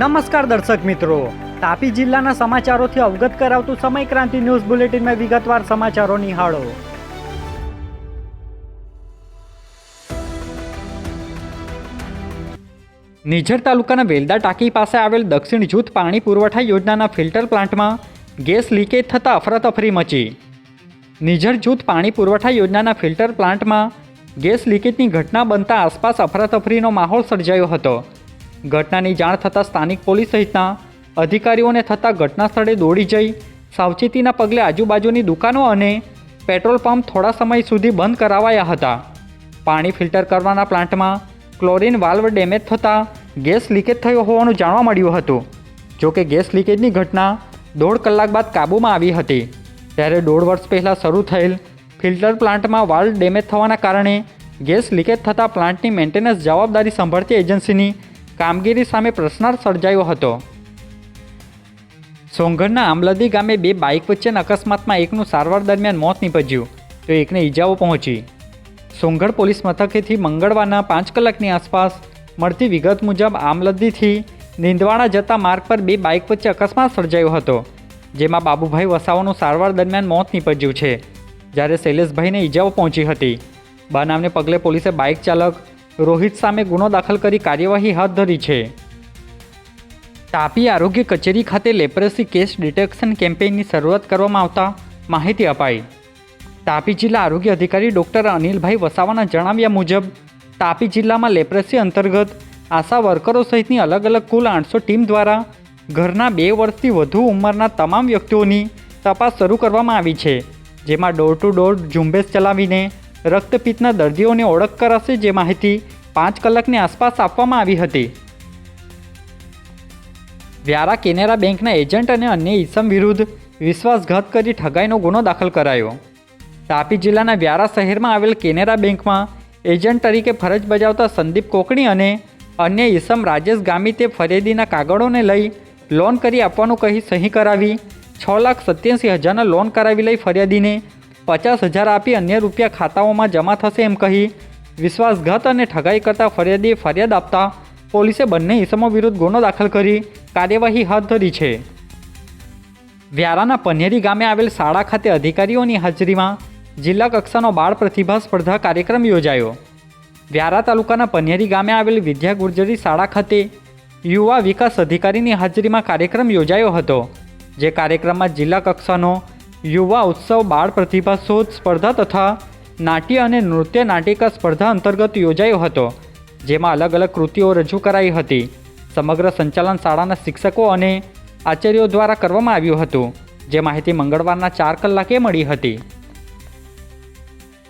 નમસ્કાર દર્શક મિત્રો. તાપી જિલ્લાના સમાચારોથી અવગત કરાવતું સમય ક્રાંતિ ન્યૂઝ બુલેટિનમાં વિગતવાર સમાચારો નિહાળો. નિઝર તાલુકાના વેલદા ટાંકી પાસે આવેલ દક્ષિણ જૂથ પાણી પુરવઠા યોજનાના ફિલ્ટર પ્લાન્ટમાં ગેસ લીકેજ થતાં અફરાતફરી મચી. નિઝર જૂથ પાણી પુરવઠા યોજનાના ફિલ્ટર પ્લાન્ટમાં ગેસ લીકેજની ઘટના બનતા આસપાસ અફરાતફરીનો માહોલ સર્જાયો હતો. ઘટનાની જાણ થતાં સ્થાનિક પોલીસ સહિતના અધિકારીઓને થતાં ઘટના સ્થળે દોડી જઈ સાવચેતીના પગલે આજુબાજુની દુકાનો અને પેટ્રોલ પંપ થોડા સમય સુધી બંધ કરાવાયા હતા. પાણી ફિલ્ટર કરવાના પ્લાન્ટમાં ક્લોરીન વાલ્વ ડેમેજ થતાં ગેસ લીકેજ થયો હોવાનું જાણવા મળ્યું હતું. જોકે ગેસ લીકેજની ઘટના દોઢ કલાક બાદ કાબૂમાં આવી હતી. ત્યારે દોઢ વર્ષ પહેલાં શરૂ થયેલ ફિલ્ટર પ્લાન્ટમાં વાલ્વ ડેમેજ થવાના કારણે ગેસ લીકેજ થતાં પ્લાન્ટની મેન્ટેનન્સ જવાબદારી સંભાળતી એજન્સીની કામગીરી સામે પ્રશ્નાર્થ સર્જાયો હતો. સોંગઢના આમલદી ગામે બે બાઇક વચ્ચેના અકસ્માતમાં એકનું સારવાર દરમિયાન મોત નીપજ્યું, તો એકને ઈજાઓ પહોંચી. સોંગઢ પોલીસ મથકેથી મંગળવારના પાંચ કલાકની આસપાસ મળતી વિગત મુજબ આમલદીથી નિંદવાડા જતા માર્ગ પર બે બાઇક વચ્ચે અકસ્માત સર્જાયો હતો, જેમાં બાબુભાઈ વસાવાનું સારવાર દરમિયાન મોત નીપજ્યું છે. જ્યારે શૈલેષભાઈને ઈજાઓ પહોંચી હતી. બનાવને પગલે પોલીસે બાઇક ચાલક રોહિત સામે ગુનો દાખલ કરી કાર્યવાહી હાથ ધરી છે. તાપી આરોગ્ય કચેરી ખાતે લેપ્રસી કેસ ડિટેક્શન કેમ્પેઇનની શરૂઆત કરવામાં આવતા માહિતી અપાઈ. તાપી જિલ્લા આરોગ્ય અધિકારી ડૉક્ટર અનિલભાઈ વસાવાના જણાવ્યા મુજબ, તાપી જિલ્લામાં લેપ્રસી અંતર્ગત આશા વર્કરો સહિતની અલગ અલગ કુલ આઠસો ટીમ દ્વારા ઘરના બે વર્ષથી વધુ ઉંમરના તમામ વ્યક્તિઓની તપાસ શરૂ કરવામાં આવી છે, જેમાં ડોર ટુ ડોર ઝુંબેશ ચલાવીને રક્તપિત્તના દર્દીઓની ઓળખ કરાશે જે માહિતી પાંચ કલાકની આસપાસ આપવામાં આવી હતી. વ્યારા કેનેરા બેંકના એજન્ટ અને અન્ય ઈસમ વિરુદ્ધ વિશ્વાસઘાત કરી ઠગાઈનો ગુનો દાખલ કરાયો. તાપી જિલ્લાના વ્યારા શહેરમાં આવેલ કેનેરા બેંકમાં એજન્ટ તરીકે ફરજ બજાવતા સંદીપ કોકણી અને અન્ય ઈસમ રાજેશ ગામિતે ફરિયાદીના કાગળોને લઈ લોન કરી આપવાનું કહી સહી કરાવી છ લાખ સત્યાસી હજારના લોન કરાવી લઈ ફરિયાદીને પચાસ હજાર આપી અન્ય રૂપિયા ખાતાઓમાં જમા થશે એમ કહી વિશ્વાસઘાત અને ઠગાઈ કરતા ફરિયાદીએ ફરિયાદ આપતા પોલીસે બંને ઇસમો વિરુદ્ધ ગુનો દાખલ કરી કાર્યવાહી હાથ ધરી છે. વ્યારાના પન્નેરી ગામે આવેલ શાળા ખાતે અધિકારીઓની હાજરીમાં જિલ્લા કક્ષાનો બાળ પ્રતિભા સ્પર્ધા કાર્યક્રમ યોજાયો. વ્યારા તાલુકાના પન્નેરી ગામે આવેલ વિદ્યા ગુર્જરી શાળા ખાતે યુવા વિકાસ અધિકારીની હાજરીમાં કાર્યક્રમ યોજાયો હતો, જે કાર્યક્રમમાં જિલ્લા કક્ષાનો યુવા ઉત્સવ, બાળ પ્રતિભા શોધ, સ્પર્ધા તથા નાટ્ય અને નૃત્ય નાટિકા સ્પર્ધા અંતર્ગત યોજાયો હતો, જેમાં અલગ અલગ કૃતિઓ રજૂ કરાઈ હતી. સમગ્ર સંચાલન શાળાના શિક્ષકો અને આચાર્યો દ્વારા કરવામાં આવ્યું હતું, જે માહિતી મંગળવારના ચાર કલાકે મળી હતી.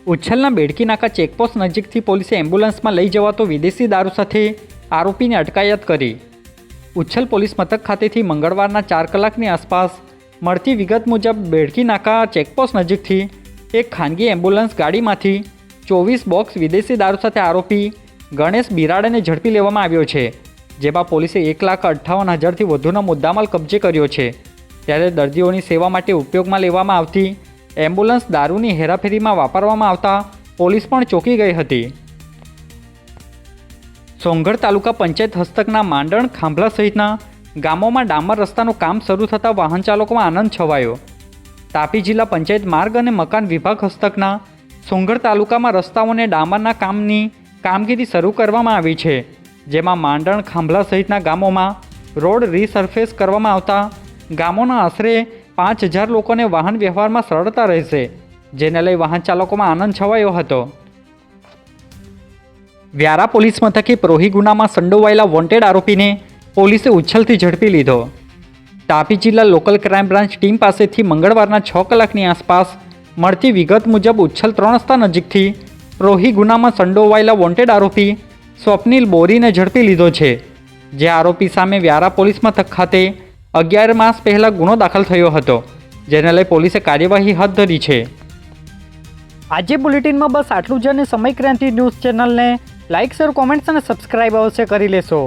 ઉચ્છલના બેડકી નાકા ચેકપોસ્ટ નજીકથી પોલીસે એમ્બ્યુલન્સમાં લઈ જવાતો વિદેશી દારૂ સાથે આરોપીને અટકાયત કરી. ઉચ્છલ પોલીસ મથક ખાતેથી મંગળવારના ચાર કલાકની આસપાસ મળતી વિગત મુજબ બેડકી નાકા ચેકપોસ્ટ નજીકથી એક ખાનગી એમ્બ્યુલન્સ ગાડીમાંથી ચોવીસ બોક્સ વિદેશી દારૂ સાથે આરોપી ગણેશ બિરાડને ઝડપી લેવામાં આવ્યો છે, જેમાં પોલીસે એક લાખ અઠ્ઠાવન હજારથી વધુનો મુદ્દામાલ કબજે કર્યો છે. ત્યારે દર્દીઓની સેવા માટે ઉપયોગમાં લેવામાં આવતી એમ્બ્યુલન્સ દારૂની હેરાફેરીમાં વાપરવામાં આવતા પોલીસ પણ ચોંકી ગઈ હતી. સોંગઢ તાલુકા પંચાયત હસ્તકના માંડણ ખાંભલા સહિતના ગામોમાં ડામર રસ્તાનું કામ શરૂ થતાં વાહન ચાલકોમાં આનંદ છવાયો. તાપી જિલ્લા પંચાયત માર્ગ અને મકાન વિભાગ હસ્તકના સોંગર તાલુકામાં રસ્તાઓને ડામરના કામની કામગીરી શરૂ કરવામાં આવી છે, જેમાં માંડણ, ખાંભલા સહિતના ગામોમાં રોડ રીસર્ફેસ કરવામાં આવતા ગામોના આશરે પાંચ હજાર લોકોને વાહન વ્યવહારમાં સરળતા રહેશે, જેને લઈ વાહન ચાલકોમાં આનંદ છવાયો હતો. વ્યારા પોલીસ મથકે પ્રોહી ગુનામાં સંડોવાયેલા વોન્ટેડ આરોપીને પોલીસે ઉછલથી ઝડપી લીધો. તાપી જિલ્લા લોકલ ક્રાઇમ બ્રાન્ચ ટીમ પાસેથી મંગળવારના છ કલાકની આસપાસ મળતી વિગત મુજબ ઉચ્છલ ત્રણ રસ્તા નજીકથી રોહી ગુનામાં સંડોવાયેલા વોન્ટેડ આરોપી સ્વપ્નિલ બોરીને ઝડપી લીધો છે, જે આરોપી સામે વ્યારા પોલીસ મથક ખાતે અગિયાર માસ પહેલાં ગુનો દાખલ થયો હતો, જેને લઈ પોલીસે કાર્યવાહી હાથ ધરી છે. આજે બુલેટિનમાં બસ આટલું જ અને સમય ક્રાંતિ ન્યૂઝ ચેનલને લાઇક, શેર, કોમેન્ટ્સ અને સબસ્ક્રાઇબ અવશ્ય કરી લેશો.